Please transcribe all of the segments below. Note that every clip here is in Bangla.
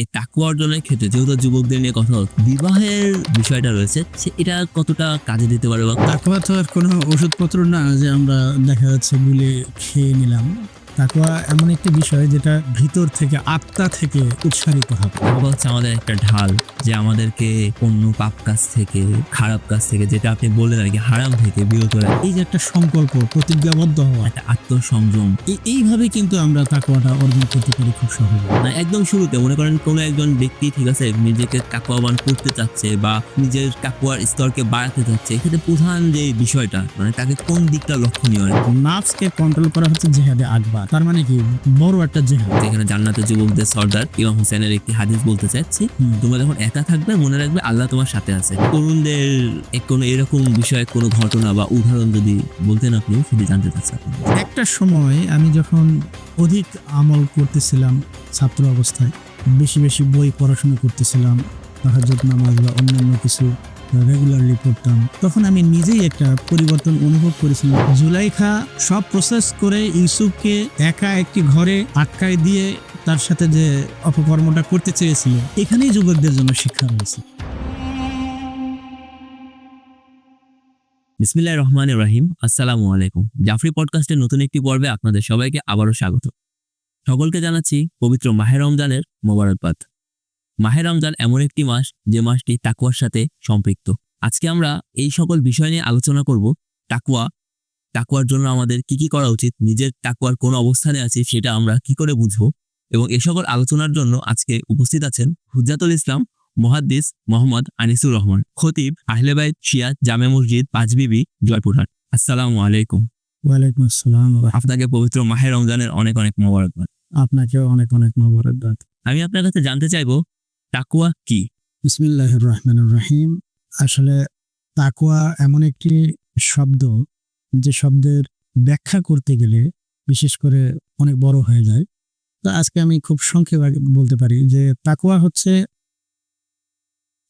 এই তাকুয়া অর্জনের ক্ষেত্রে, যেহেতু যুবকদের নিয়ে কথা বিবাহের বিষয়টা রয়েছে, সে এটা কতটা কাজে দিতে পারে বা তাকুয়া তো আর কোনো ওষুধপত্র না যে আমরা দেখা যাচ্ছে গুলে খেয়ে নিলাম। তাকুয়া এমন একটি বিষয় যেটা ভিতর থেকে আত্মা থেকে উৎসারিত হবে। তাকুয়া হচ্ছে আমাদের একটা ঢাল যে আমাদেরকে অন্য পাপ কাজ থেকে খারাপ কাজ থেকে যেটা আপনি বললেন আর কি হারাম থেকে বিরত রাখে। এই যে একটা সংকল্প প্রতিজ্ঞাবদ্ধ হওয়া। একটা আত্মসংযম। এই- এইভাবে কিন্তু আমরা তাকুয়াটা অর্জন করতে পারি খুব সহজে। না একদম শুরুতে মনে করেন কোনো একজন ব্যক্তি ঠিক আছে নিজেকে কাকুয়াবান করতে চাচ্ছে বা নিজের কাকুয়ার স্তরকে বাড়াতে চাচ্ছে এক্ষেত্রে প্রধান যে বিষয়টা মানে তাকে কোন দিকটা লক্ষণীয় আর কি? নাফসকে কন্ট্রোল করা হচ্ছে জেহাদে আকবার। তার মানে কি? বড় একটা জেহাদ। যেখানে জান্নাতে যুবকদের সর্দার ইমাম হোসেনের একটি হাদিস বলতে চাচ্ছি। তোমরা যখন একা থাকবে মনে রাখবে আল্লাহ তোমার সাথে আছে। তরুণদের কোনো এরকম বিষয়ে কোনো ঘটনা বা উদাহরণ যদি বলতেন আপনি সেটি জানতে চাচ্ছি একটা সময় আমি যখন অধিক আমল করতেছিলাম ছাত্র অবস্থায় বেশি বেশি বই পড়াশোনা করতেছিলাম তাহাজত নামাজ বা অন্যান্য কিছু রেগুলারলি পড়তাম তখন আমি নিজেই একটা পরিবর্তন অনুভব করেছিলাম। জুলাইখা সব প্রসেস করে ইউসুফকে একা একটি ঘরে আটকায় দিয়ে তার সাথে যে অপকর্মটা করতে চেয়েছিল, এখানেই যুবকদের জন্য শিক্ষা রয়েছে। বিসমিল্লাহ রহমান রাহিম। আসসালামু আলাইকুম। জাফরি পডকাস্টের নতুন একটি পর্বে আপনাদের সবাইকে আবারও স্বাগত। সকলকে জানাচ্ছি পবিত্র মাহে রমজানের মোবারকবাদ। মাহে রমজান এমন একটি মাস যে মাসটি তাকুয়ার সাথে সম্পৃক্ত। আজকে আমরা এই সকল বিষয় নিয়ে আলোচনা করব। তাকুয়া তাকুয়ার জন্য আমাদের কি কি করা উচিত নিজের তাকুয়ার কোন অবস্থানে আছি সেটা আমরা কি করে বুঝব এবং এই সকল আলোচনার জন্য আজকে উপস্থিত আছেন হুজ্জাতুল ইসলাম মহাদ্দিস মোহাম্মদ আনিসুর রহমান খতিব আহলেবাইত শিয়া জামে মসজিদ পাঁচবিবি জয়পুরহাট। আসসালামু আলাইকুম। ওয়ালাইকুম আসসালাম আপনাকে পবিত্র মাহে রমজানের অনেক অনেক মোবারকবাদ। আপনাকেও অনেক অনেক মোবারকবাদ। আমি আপনার কাছে জানতে চাইব তাকুয়া কি? বিসমিল্লাহ রহমান রহিম আসলে তাকুয়া এমন একটি শব্দ, যে শব্দের ব্যাখ্যা করতে গেলে বিশেষ করে অনেক বড় হয়ে যায়। তো আজকে আমি খুব সংক্ষেপে বলতে পারি যে তাকুয়া হচ্ছে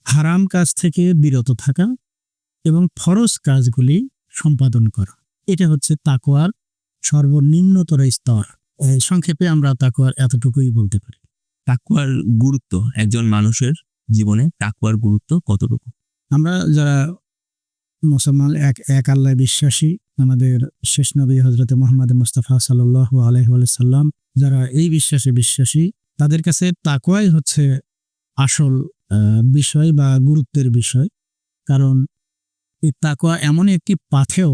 হারাম কাজ থেকে বিরত থাকা এবং ফরজ কাজগুলি সম্পাদন করা। এটা হচ্ছে তাকুয়ার সর্বনিম্নতর স্তর। সংক্ষেপে আমরা তাকুয়ার এতটুকুই বলতে পারি। তাকুয়ার গুরুত্ব একজন মানুষের জীবনে তাকুয়ার গুরুত্ব কতটুকু? আমরা যারা মুসলমান, এক এক আল্লাহ বিশ্বাসী, আমাদের শেষ নবী হজরত মোহাম্মদ মুস্তাফা সাল্লাহ আলহাম যারা এই বিশ্বাসে বিশ্বাসী, তাদের কাছে তাকুয়াই হচ্ছে আসল বিষয় বা গুরুত্বের বিষয়। কারণ এই তাকুয়া এমন একটি পাথেও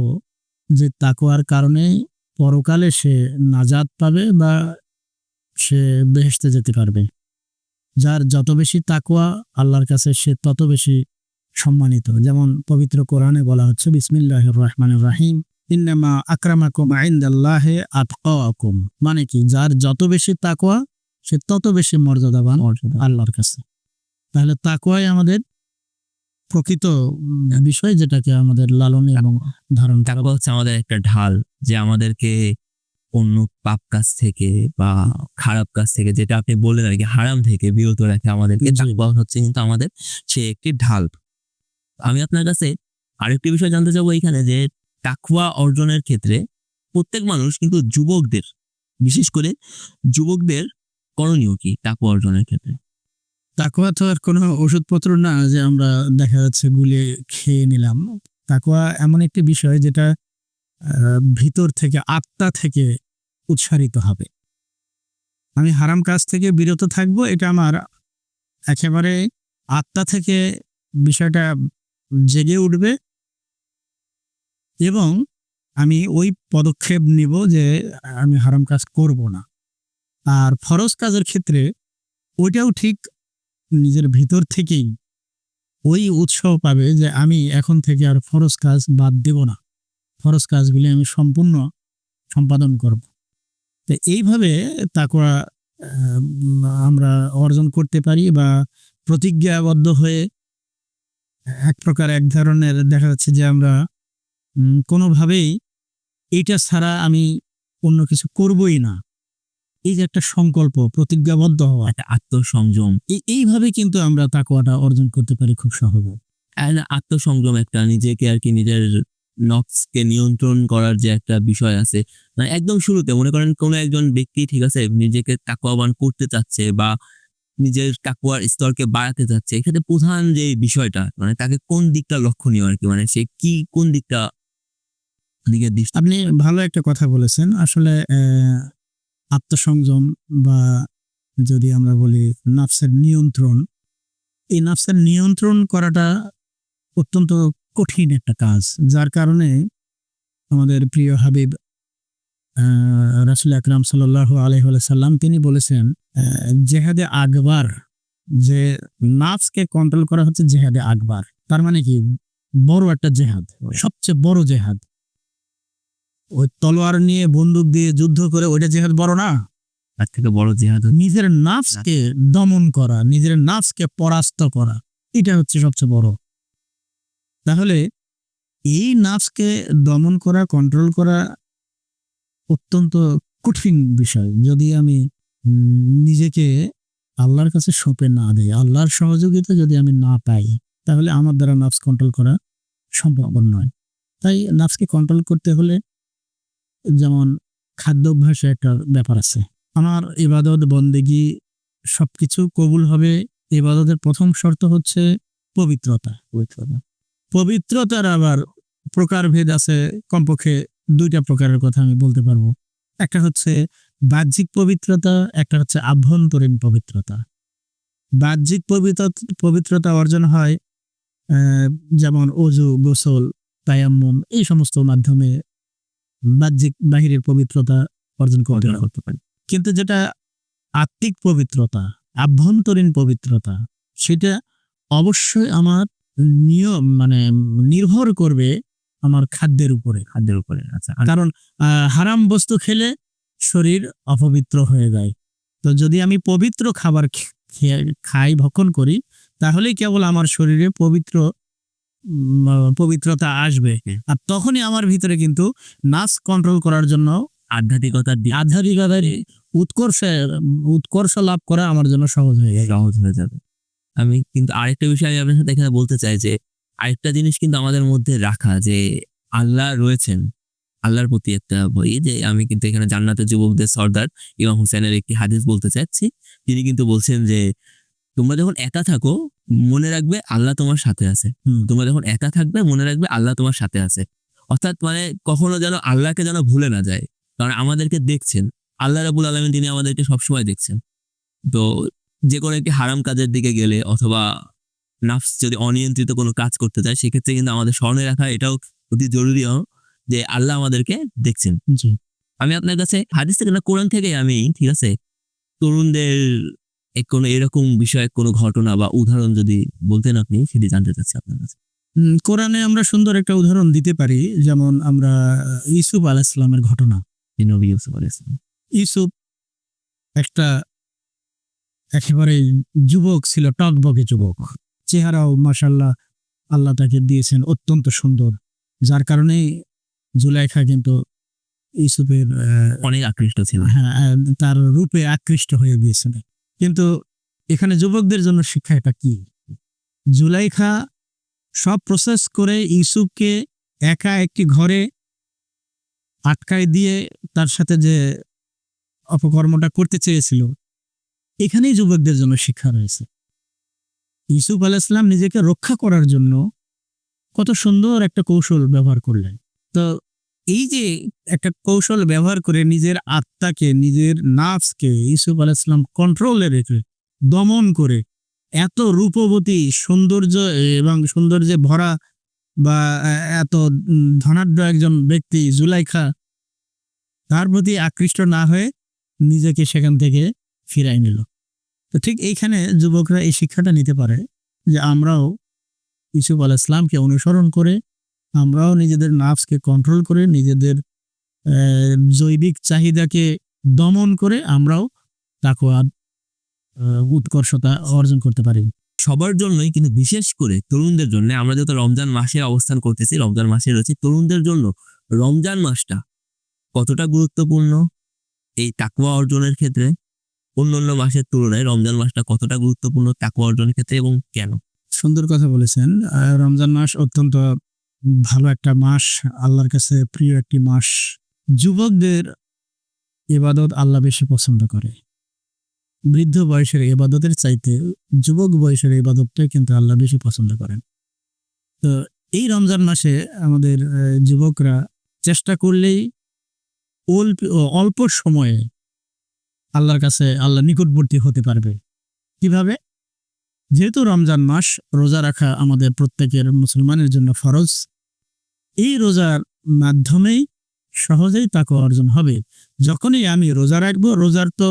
যে তাকুয়ার কারণে পরকালে সে নাজাদ পাবে বা সে বেহেশতে যেতে পারবে। যার যত বেশি তাকুয়া আল্লাহর কাছে সে তত বেশি সম্মানিত। যেমন পবিত্র কোরআনে বলা হচ্ছে বিসমিল্লাহ রহমান রাহিম ইন্নামা আকরামাকুম আইন্দাল্লাহে আতকাকুম। মানে কি? যার যত বেশি তাকওয়া সে তত বেশি মর্যাদাবান মর্যাদা আল্লাহর কাছে। তাহলে তাকুয়াই আমাদের প্রকৃত বিষয় যেটাকে আমাদের লালন এবং ধারণ তাকুয়া হচ্ছে আমাদের একটা ঢাল যে আমাদেরকে অন্য পাপ কাজ থেকে বা খারাপ কাজ থেকে যেটা আপনি বললেন আর কি হারাম থেকে বিরত রাখে আমাদেরকে। হচ্ছে কিন্তু আমাদের সে একটি ঢাল। আমি আপনার কাছে আরেকটি বিষয় জানতে চাবো এখানে যে তাকুয়া অর্জনের ক্ষেত্রে প্রত্যেক মানুষ কিন্তু যুবকদের বিশেষ করে যুবকদের করণীয় কি তাকুয়া অর্জনের ক্ষেত্রে? তাকওয়া তো আর কোনো ওষুধপত্র না যে আমরা দেখা যাচ্ছে গুলে খেয়ে নিলাম। তাকওয়া এমন একটি বিষয় যেটা ভিতর থেকে আত্মা থেকে উৎসারিত হবে। আমি হারাম কাজ থেকে বিরত থাকব, এটা আমার একেবারে আত্মা থেকে বিষয়টা জেগে উঠবে এবং আমি ওই পদক্ষেপ নিব যে আমি হারাম কাজ করব না। আর ফরজ কাজের ক্ষেত্রে ওইটাও ঠিক নিজের ভিতর থেকেই ওই উৎসাহ পাবে যে আমি এখন থেকে আর ফরজ কাজ বাদ দেব না। ফরজ কাজগুলি আমি সম্পূর্ণ সম্পাদন করব। তো এইভাবে তাকওয়া আহ, আমরা অর্জন করতে পারি বা প্রতিজ্ঞাবদ্ধ হয়ে এক প্রকার এক ধরনের দেখা যাচ্ছে যে আমরা কোনোভাবেই এইটা ছাড়া আমি অন্য কিছু করবই না। এই যে একটা সংকল্প প্রতিজ্ঞাবদ্ধ হওয়া। একটা আত্মসংযম। এই- এইভাবে কিন্তু আমরা তাকওয়াটা অর্জন করতে পারি খুব সহজে। আত্মসংযম একটা নিজেকে আর কি নিজের নক্সকে নিয়ন্ত্রণ করার যে একটা বিষয় আছে মানে একদম শুরুতে মনে করেন কোনো একজন ব্যক্তি ঠিক আছে, নিজেকে তাকওয়াবান করতে চাচ্ছে বা নিজের তাকুয়ার স্তরকে বাড়াতে চাচ্ছে, এক্ষেত্রে প্রধান যে বিষয়টা মানে তাকে কোন দিকটা লক্ষণীয় আর কি মানে সে কি, কোন দিকটা দিকে আপনি ভালো একটা কথা বলেছেন। আসলে আত্মসংযম বা যদি আমরা বলি নাফসের নিয়ন্ত্রণ, এই নাফসের নিয়ন্ত্রণ করাটা অত্যন্ত কঠিন একটা কাজ। যার কারণে আমাদের প্রিয় হাবিব রাসুল আকরাম সাল্লাহ আলহ সাল্লাম তিনি বলেছেন জেহাদে আকবার যে নাফসকে কন্ট্রোল করা হচ্ছে জেহাদে আকবার। তার মানে কি? বড় একটা জেহাদ সবচেয়ে বড় জেহাদ। ওই তলোয়ার নিয়ে বন্দুক দিয়ে যুদ্ধ করে ওইটা জেহাদ বড় না? তার থেকে বড় জেহাদ নিজের নাফসকে দমন করা নিজের নাফসকে পরাস্ত করা এটা হচ্ছে সবচেয়ে বড়। তাহলে এই নাফসকে দমন করা কন্ট্রোল করা অত্যন্ত কঠিন বিষয়। যদি আমি নিজেকে আল্লাহর কাছে সঁপে না দেই, আল্লাহর সহযোগিতা যদি আমি না পাই, তাহলে আমার দ্বারা নাফস কন্ট্রোল করা সম্ভব নয়। তাই নাফসকে কন্ট্রোল করতে হলে যেমন খাদ্যাভ্যাসে একটা ব্যাপার আছে। আমার ইবাদত, বন্দেগি সবকিছু কবুল হবে। ইবাদতের প্রথম শর্ত হচ্ছে পবিত্রতা। পবিত্রতা। পবিত্রতার আবার প্রকারভেদ আছে কমপক্ষে দুইটা প্রকারের কথা আমি বলতে পারব। একটা হচ্ছে বাহ্যিক পবিত্রতা একটা হচ্ছে আভ্যন্তরীণ পবিত্রতা। বাহ্যিক পবিত্র পবিত্রতা অর্জন হয় যেমন অজু গোসল তায়াম্মুম এই সমস্ত মাধ্যমে বাহ্যিক বাহিরের পবিত্রতা অর্জন করতে পারি। কিন্তু যেটা আত্মিক পবিত্রতা আভ্যন্তরীণ পবিত্রতা সেটা অবশ্যই আমার নিয়ম মানে নির্ভর করবে আমার খাদ্যের উপরে খাদ্যের উপরে। আচ্ছা কারণ হারাম বস্তু খেলে শরীর অপবিত্র হয়ে যায়। তো যদি আমি পবিত্র খাবার খাই ভক্ষণ করি তাহলেই কেবল আমার শরীরে পবিত্র পবিত্রতা আসবে। আর তখনই আমার ভিতরে কিন্তু নাচ কন্ট্রোল করার জন্য আধ্যাত্মিকতার আধ্যাত্মিকতার উৎকর্ষে উৎকর্ষ লাভ করা আমার জন্য সহজ হয়ে গেছে সহজ হয়ে যাবে। আমি কিন্তু আরেকটা বিষয় আমি আপনার সাথে এখানে বলতে চাই যে আরেকটা জিনিস কিন্তু আমাদের মধ্যে রাখা যে আল্লাহ রয়েছেন। আল্লাহর প্রতি একটা বই যে আমি কিন্তু এখানে জান্নাতের যুবকদের সর্দার ইমাম হুসেনের একটি হাদিস বলতে চাচ্ছি। তিনি কিন্তু বলছেন যে তোমরা যখন একা থাকো মনে রাখবে আল্লাহ তোমার সাথে আছে। তোমরা যখন একা থাকবে মনে রাখবে আল্লাহ তোমার সাথে আছে। অর্থাৎ মানে কখনো যেন আল্লাহকে যেন ভুলে না যায়। কারণ আমাদেরকে দেখছেন। আল্লাহ রাবুল আলমিন তিনি আমাদেরকে সবসময় দেখছেন। তো যে কোনো একটি হারাম কাজের দিকে গেলে অথবা নাফস যদি অনিয়ন্ত্রিত কোনো কাজ করতে চায় সেক্ষেত্রে কিন্তু আমাদের স্মরণে রাখা এটাও অতি জরুরিও যে আল্লাহ আমাদেরকে দেখছেন। আমি আপনার কাছে হাদিস থেকে না কোরআন থেকে আমি ঠিক আছে? তরুণদের এক কোনো এরকম বিষয়ে কোনো ঘটনা বা উদাহরণ যদি বলতেন আপনি সেটি জানতে চাচ্ছি আপনার কাছে। কোরআনে আমরা সুন্দর একটা উদাহরণ দিতে পারি যেমন আমরা ইসুফ আলাইসালামের ঘটনা। নবী ইউসুফ। ইসুফ একটা একেবারে যুবক ছিল টকবকে যুবক। চেহারাও মাসাল্লাহ আল্লাহ তাকে দিয়েছেন অত্যন্ত সুন্দর। যার কারণে জুলাইখা কিন্তু ইসুফের অনেক আকৃষ্ট ছিল। হ্যাঁ তার রূপে আকৃষ্ট হয়ে গিয়েছিল। কিন্তু এখানে যুবকদের জন্য শিক্ষা এটা কি? জুলাইখা সব প্রসেস করে ইউসুফকে একা একটি ঘরে আটকায় দিয়ে তার সাথে যে অপকর্মটা করতে চেয়েছিল এখানেই যুবকদের জন্য শিক্ষা রয়েছে। ইউসুফ আলাইসলাম নিজেকে রক্ষা করার জন্য কত সুন্দর একটা কৌশল ব্যবহার করলেন। তো এই যে একটা কৌশল ব্যবহার করে নিজের আত্মাকে, নিজের নার্ভসকে ইউসুফ আলাইসলাম কন্ট্রোলে রেখে, দমন করে এত রূপবতী, সৌন্দর্য এবং সৌন্দর্যে ভরা বা এত ধনাঢ্য একজন ব্যক্তি জুলাইখা, তার প্রতি আকৃষ্ট না হয়ে নিজেকে সেখান থেকে ফিরাই নিল। তো ঠিক এইখানে যুবকরা এই শিক্ষাটা নিতে পারে যে আমরাও ইসুফ আল ইসলামকে অনুসরণ করে আমরাও নিজেদের নার্ভসকে কন্ট্রোল করে নিজেদের জৈবিক চাহিদাকে দমন করে আমরাও তাকওয়ার আহ, উৎকর্ষতা অর্জন করতে পারি। সবার জন্যই কিন্তু বিশেষ করে তরুণদের জন্য আমরা যত রমজান মাসে অবস্থান করতেছি রমজান মাসে রয়েছে তরুণদের জন্য রমজান মাসটা কতটা গুরুত্বপূর্ণ? এই তাকুয়া অর্জনের ক্ষেত্রে অন্য অন্য মাসের তুলনায় রমজান মাসটা কতটা গুরুত্বপূর্ণ তাকুয়া অর্জনের ক্ষেত্রে এবং কেন? সুন্দর কথা বলেছেন। রমজান মাস অত্যন্ত ভালো একটা মাস, আল্লাহর কাছে প্রিয় একটি মাস। যুবকদের এবাদত আল্লাহ বেশি পছন্দ করে। বৃদ্ধ বয়সের এবাদতের চাইতে যুবক বয়সের ইবাদতটাই কিন্তু আল্লাহ বেশি পছন্দ করেন। তো এই রমজান মাসে আমাদের যুবকরা চেষ্টা করলেই অল্প অল্প সময়ে আল্লাহর কাছে আল্লাহ নিকটবর্তী হতে পারবে। কীভাবে? যেহেতু রমজান মাস রোজা রাখা আমাদের প্রত্যেকের মুসলমানের জন্য ফরজ। এই রোজার মাধ্যমেই সহজেই তাকে অর্জন হবে। যখনই আমি রোজা রাখব রোজার তো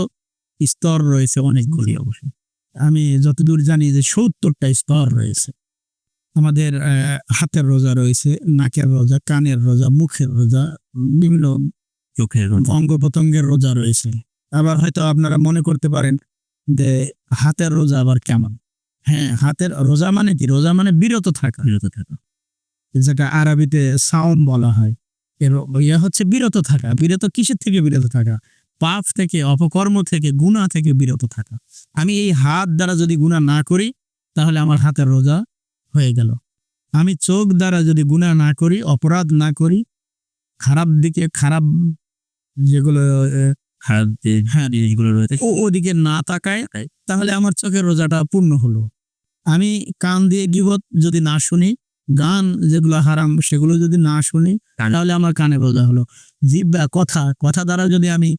স্তর রয়েছে অনেকগুলি অবশ্যই আমি যতদূর জানি যে সত্তরটা স্তর রয়েছে। আমাদের হাতের রোজা রয়েছে নাকের রোজা কানের রোজা মুখের রোজা বিভিন্ন চোখের অঙ্গ প্রত্যঙ্গের রোজা রয়েছে। আবার হয়তো আপনারা মনে করতে পারেন যে হাতের রোজা আবার কেমন? হ্যাঁ হাতের রোজা মানে কি? রোজা মানে বিরত থাকা। বিরত থাকা। যেটা আরবিতে সাউম বলা হয়। এর ইয়ে হচ্ছে বিরত থাকা। বিরত কিসের থেকে বিরত থাকা? পাপ থেকে অপকর্ম থেকে গুণা থেকে বিরত থাকা। আমি এই হাত দ্বারা যদি গুণা না করি তাহলে আমার হাতের রোজা হয়ে গেল। আমি চোখ দ্বারা যদি গুণা না করি অপরাধ না করি খারাপ দিকে খারাপ যেগুলো আহ, খারাপ যে হ্যাঁ জিনিসগুলো রয়েছে। ওদিকে না তাকায় তাহলে আমার চোখের রোজাটা পূর্ণ হলো। আমি কান দিয়ে গিবত যদি না শুনি গান যেগুলো হারাম সেগুলো যদি না শুনি তাহলে আমার কানে রোজা হলো। জিব্বা কথা কথা দ্বারা যদি আমি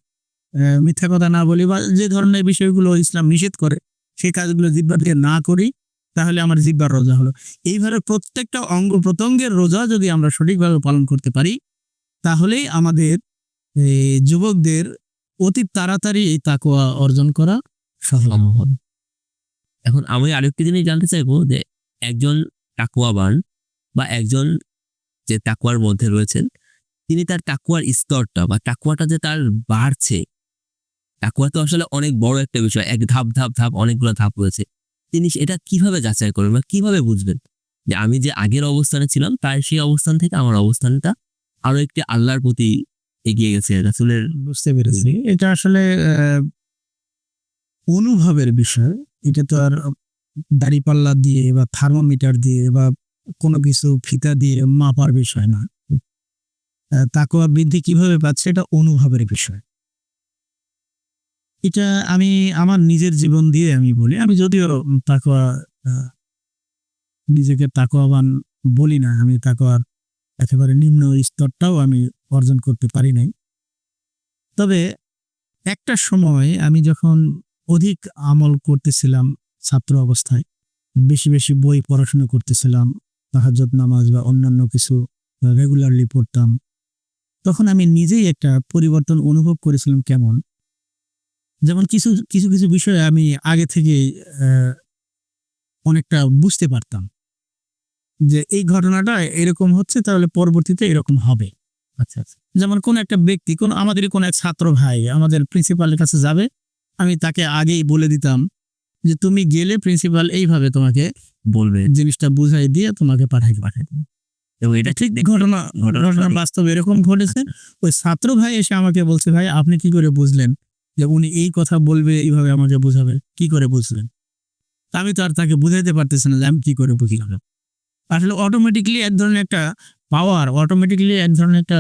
মিথ্যা কথা না বলি বা যে ধরনের বিষয়গুলো ইসলাম নিষেধ করে সেই কাজগুলো জিব্বা দিয়ে না করি তাহলে আমার জিব্বার রোজা হলো। এইভাবে প্রত্যেকটা অঙ্গ প্রত্যঙ্গের রোজা যদি আমরা সঠিকভাবে পালন করতে পারি তাহলেই আমাদের যুবকদের অতি তাড়াতাড়ি এই তাকোয়া অর্জন করা সম্ভব। এখন আমি আরেকটি জিনিস জানতে চাইব যে একজন টাকুয়াবান বা একজন যে টাকুয়ার মধ্যে রয়েছেন, তিনি তার টাকুয়ার স্তরটা বা টাকুয়াটা যে তার বাড়ছে টাকুয়া তো আসলে অনেক বড় একটা বিষয়, এক ধাপ ধাপ ধাপ অনেকগুলো ধাপ রয়েছে। তিনি এটা কীভাবে যাচাই করবেন বা কীভাবে বুঝবেন যে আমি যে আগের অবস্থানে ছিলাম তার সেই অবস্থান থেকে আমার অবস্থানটা আরও একটি আল্লাহর প্রতি এগিয়ে গেছে রাসুলের বুঝতে পেরেছি। এটা আসলে অনুভবের বিষয়। এটা তো আর দাড়িপাল্লা দিয়ে বা থার্মোমিটার দিয়ে বা কোনো কিছু ফিতা দিয়ে মাপার বিষয় না। আহ, তাকওয়া বৃদ্ধি কীভাবে পাচ্ছে এটা অনুভবের বিষয়। এটা আমি আমার নিজের জীবন দিয়ে আমি বলি। আমি যদিও তাকওয়া আহ, নিজেকে তাকওয়াবান বলি না আমি তাকওয়ার একেবারে নিম্ন স্তরটাও আমি অর্জন করতে পারি নাই। তবে একটা সময় আমি যখন অধিক আমল করতেছিলাম ছাত্র অবস্থায়, বেশি বেশি বই পড়াশোনা করতেছিলাম তাহাজ্জত নামাজ বা অন্যান্য কিছু রেগুলারলি পড়তাম, তখন আমি নিজেই একটা পরিবর্তন অনুভব করেছিলাম কেমন? যেমন কিছু কিছু কিছু বিষয়ে আমি আগে থেকে অনেকটা বুঝতে পারতাম। যে এই ঘটনাটা এরকম হচ্ছে তাহলে পরবর্তীতে এরকম হবে। আচ্ছা আচ্ছা। যেমন কোন একটা ব্যক্তি কোন আমাদেরই কোন এক ছাত্র ভাই আমাদের প্রিন্সিপালের কাছে যাবে আমি তাকে আগেই বলে দিতাম যে তুমি গেলে প্রিন্সিপাল এইভাবে তোমাকে বলবে জিনিসটা বুঝাই দিয়ে তোমাকে পাঠাই পাঠাই দেবে। এবং এটা ঠিক ঘটনা ঘটনা ঘটনা বাস্তবে এরকম ঘটেছে। ওই ছাত্র ভাই এসে আমাকে বলছে ভাই আপনি কি করে বুঝলেন যে উনি এই কথা বলবে এইভাবে আমাকে বোঝাবে? কি করে বুঝলেন? আমি তো আর তাকে বুঝাইতে পারতেছি না যে আমি কি করে বুঝলাম। আসলে অটোমেটিকলি এক ধরনের একটা পাওয়ার অটোমেটিকলি এক ধরনের একটা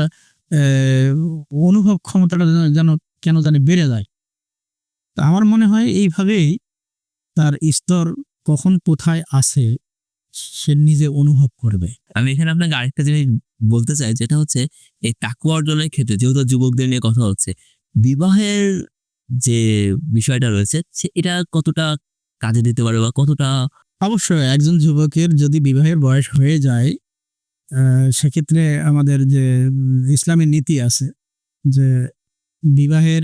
অনুভব ক্ষমতাটা যেন- কেন জানি বেড়ে যায়। তা আমার মনে হয় এইভাবেই তার স্তর কখন কোথায় আছে সে নিজে অনুভব করবে। আমি এখানে আপনাকে আরেকটা জিনিস বলতে চাই, যেটা হচ্ছে এই টাকুয়া অর্জনের ক্ষেত্রে যেহেতু যুবকদের নিয়ে কথা হচ্ছে, বিবাহের যে বিষয়টা রয়েছে এটা কতটা কাজে দিতে পারে বা কতটা অবশ্যই একজন যুবকের যদি বিবাহের বয়স হয়ে যায় সেক্ষেত্রে আমাদের যে উম, ইসলামী নীতি আছে যে বিবাহের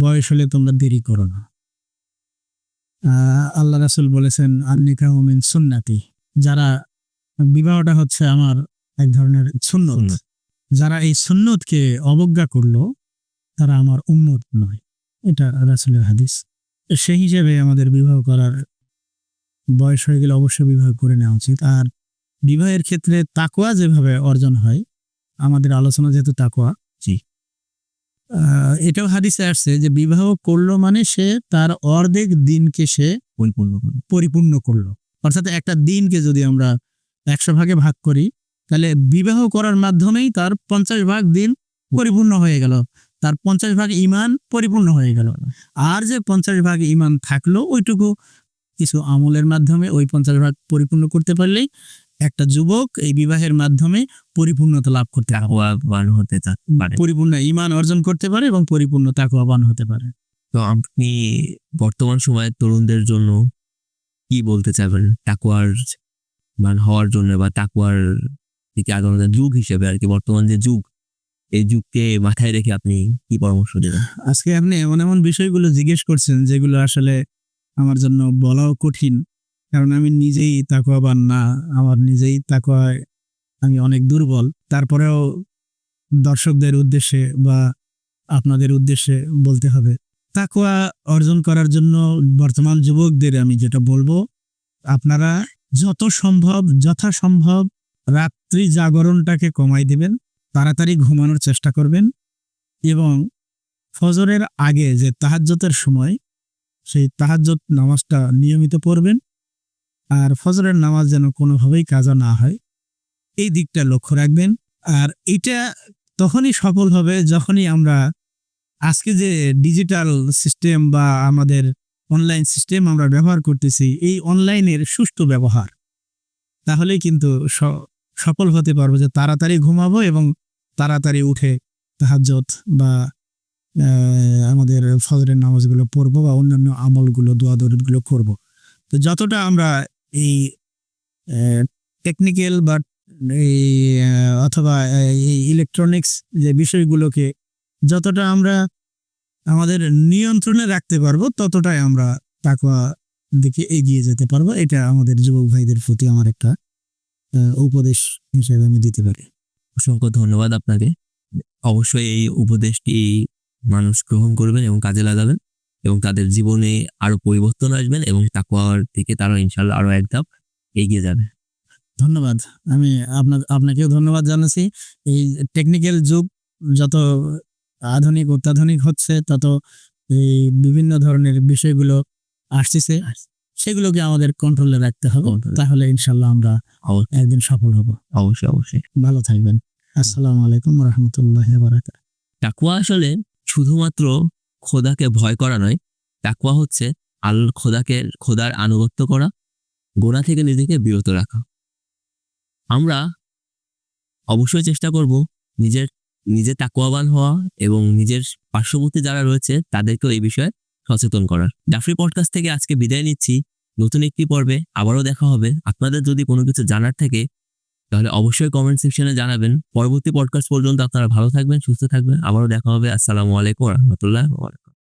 বয়স হলে তোমরা দেরি করো না। আহ, আল্লাহ রাসুল বলেছেন আন্নিকা মিন সুন্নাতি। যারা বিবাহটা হচ্ছে আমার এক ধরনের সুন্নত। যারা এই সুন্নতকে অবজ্ঞা করল তারা আমার উম্মত নয়। এটা রাসুলের হাদিস। সেই হিসেবে আমাদের বিবাহ করার বয়স হয়ে গেলে অবশ্যই বিবাহ করে নেওয়া উচিত। আর বিবাহের ক্ষেত্রে তাকোয়া যেভাবে অর্জন হয় আমাদের আলোচনা যেহেতু তাকোয়া জি। এটাও হাদিসে আসছে যে বিবাহ করল মানে সে তার অর্ধেক দিনকে সে পরিপূর্ণ করবে পরিপূর্ণ করল। অর্থাৎ একটা দিনকে যদি আমরা একশো ভাগে ভাগ করি তাহলে বিবাহ করার মাধ্যমেই তার পঞ্চাশ ভাগ দিন পরিপূর্ণ হয়ে গেল। তার পঞ্চাশ ভাগ ইমান পরিপূর্ণ হয়ে গেল। আর যে পঞ্চাশ ভাগ ইমান থাকল ওইটুকু কিছু আমলের মাধ্যমে ওই পঞ্চাশ ভাগ পরিপূর্ণ করতে পারলেই একটা যুবক এই বিবাহের মাধ্যমে পরিপূর্ণতা লাভ করতে তাকওয়াবান হতে পারে। পরিপূর্ণ ইমান অর্জন করতে পারে এবং পরিপূর্ণতা আহ্বান হতে পারে। তো আপনি বর্তমান সময়ে তরুণদের জন্য কি বলতে চাইবেন? টাকুয়ার মান হওয়ার জন্য বা টাকুয়ার দিকে আগানোর যুগ হিসেবে আর কি বর্তমান যে যুগ এই যুগকে মাথায় রেখে আপনি কি পরামর্শ দেবেন? আজকে আপনি এমন এমন বিষয়গুলো জিজ্ঞেস করছেন যেগুলো আসলে আমার জন্য বলাও কঠিন। কারণ আমি নিজেই তাকওয়াবান না, আমার নিজেই তাকওয়ায় আমি অনেক দুর্বল। তারপরেও দর্শকদের উদ্দেশ্যে বা আপনাদের উদ্দেশ্যে বলতে হবে, তাকওয়া অর্জন করার জন্য বর্তমান যুবকদের আমি যেটা বলব, আপনারা যত সম্ভব, যথাসম্ভব রাত্রি জাগরণটাকে কমাই দিবেন, তাড়াতাড়ি ঘুমানোর চেষ্টা করবেন এবং ফজরের আগে যে তাহাজ্জতের সময় সেই তাহাজ্জত নামাজটা নিয়মিত পড়বেন আর ফজরের নামাজ যেন কোনোভাবেই কাজা না হয়। এই দিকটা লক্ষ্য রাখবেন। আর এটা তখনই সফল হবে যখনই আমরা আজকে যে ডিজিটাল সিস্টেম বা আমাদের অনলাইন সিস্টেম আমরা ব্যবহার করতেছি, এই অনলাইনের সুষ্ঠু ব্যবহার। তাহলে কিন্তু সফল হতে পারব যে তাড়াতাড়ি ঘুমাবো এবং তাড়াতাড়ি উঠে তাহাজ্জত বা আমাদের ফজরের নামাজগুলো পড়ব বা অন্যান্য আমলগুলো, দোয়া দরুদগুলো করব। তো যতটা আমরা এই টেকনিক্যাল বা এই অথবা এই ইলেকট্রনিক্স যে বিষয়গুলোকে যতটা আমরা আমাদের নিয়ন্ত্রণে রাখতে পারব, ততটাই আমরা তাকওয়া দিকে এগিয়ে যেতে পারব। এটা আমাদের যুবক ভাইদের প্রতি আমার একটা উপদেশ হিসেবে আমি দিতে পারি। অসংখ্য ধন্যবাদ আপনাকে। অবশ্যই এই উপদেশটি মানুষ গ্রহণ করবেন এবং কাজে লাগাবেন এবং তাদের জীবনে আরও পরিবর্তন আসবেন এবং তাকুয়ার দিকে তারা ইনশাল্লাহ আরও এক ধাপ এগিয়ে যাবে। ধন্যবাদ। আমি আপনার আপনাকেও ধন্যবাদ জানাচ্ছি। এই টেকনিক্যাল যুগ যত আধুনিক অত্যাধুনিক হচ্ছে তত এই বিভিন্ন ধরনের বিষয়গুলো আসতেছে। সেগুলোকে আমাদের কন্ট্রোলে রাখতে হবে। তাহলে ইনশাল্লাহ আমরা একদিন সফল হব। অবশ্যই অবশ্যই। ভালো থাকবেন। আসসালামু আলাইকুম রহমতুল্লাহ বারাকাত তাকুয়া আসলে শুধুমাত্র খোদাকে ভয় করা নয় তাকুয়া হচ্ছে আল খোদাকে, খোদার আনুগত্য করা, গোনা থেকে নিজেকে বিরত রাখা। আমরা অবশ্যই চেষ্টা করব নিজের, নিজে তাকুয়াবান হওয়া এবং নিজের পার্শ্ববর্তী যারা রয়েছে তাদেরকেও এই বিষয়ে সচেতন করার। জাফরি পডকাস্ট থেকে আজকে বিদায় নিচ্ছি। নতুন একটি পর্বে আবারও দেখা হবে। আপনাদের যদি কোনো কিছু জানার থাকে তাহলে অবশ্যই কমেন্ট সেকশনে জানাবেন। পরবর্তী পডকাস্ট পর্যন্ত আপনারা ভালো থাকবেন, সুস্থ থাকবেন। আবারও দেখা হবে। আসসালামু আলাইকুম রহমতুল্লাহ